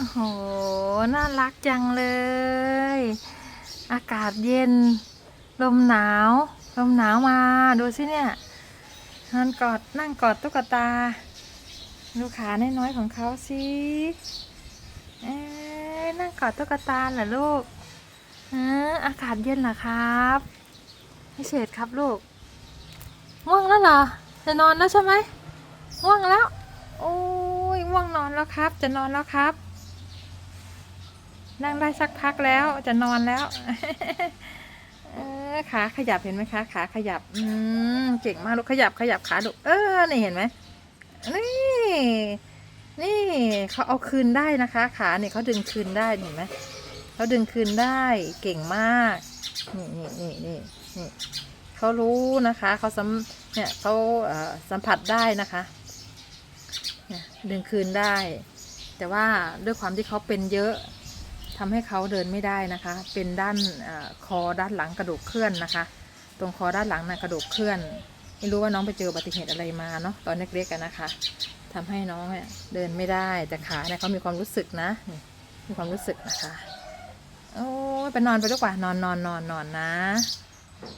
โอ้โห น่ารักจังเลย อากาศเย็น ลมหนาว ลมหนาวมา ดูสิเนี่ยนอนกอด นั่งกอดตุ๊กตา ดูขาน้อยๆของเขาสิเอ้ยนั่งกอดตุ๊กตาเหรอลูกเอออากาศเย็นเหรอครับพี่เฉดครับลูก ง่วงแล้วเหรอ จะนอนแล้วใช่ไหมง่วงแล้ว โอ้ยง่วงนอนแล้วครับ จะนอนแล้วครับ นั่งได้สักพักแล้วจะนอนแล้วเออขาขยับเห็นไหมคะ ขาขยับ อืมเก่งมากลูกขยับขยับขาลูกเออนี่เห็นไหมนี่นี่เขาเอาคืนได้นะคะ ขาเนี่ยเขาดึงคืนได้เห็นไหมเขาดึงคืนได้เก่งมากนี่นี่นี่นี่นี่เขารู้นะคะเขาสัมเนี่ยเขาเออสัมผัสได้นะคะเนี่ยดึงคืนได้ แต่ว่าด้วยความที่เขาเป็นเยอะ ทำให้เขาเดินไม่ได้นะคะ เป็นด้านอคอด้านหลังกระดูกเคลื่อนนะคะ ตรงคอด้านหลังนะกระดูกเคลื่อน ไม่รู้ว่าน้องไปเจออุบัติเหตุอะไรมาเนาะตอนเล็กๆกันนะคะทำให้น้องเนี่ยเดินไม่ได้แต่ขาเนี่ยเขามีความรู้สึกนะ มีความรู้สึกนะคะ โอ้ไปนอนไปดีกว่านอนนอนนอนนอนนะ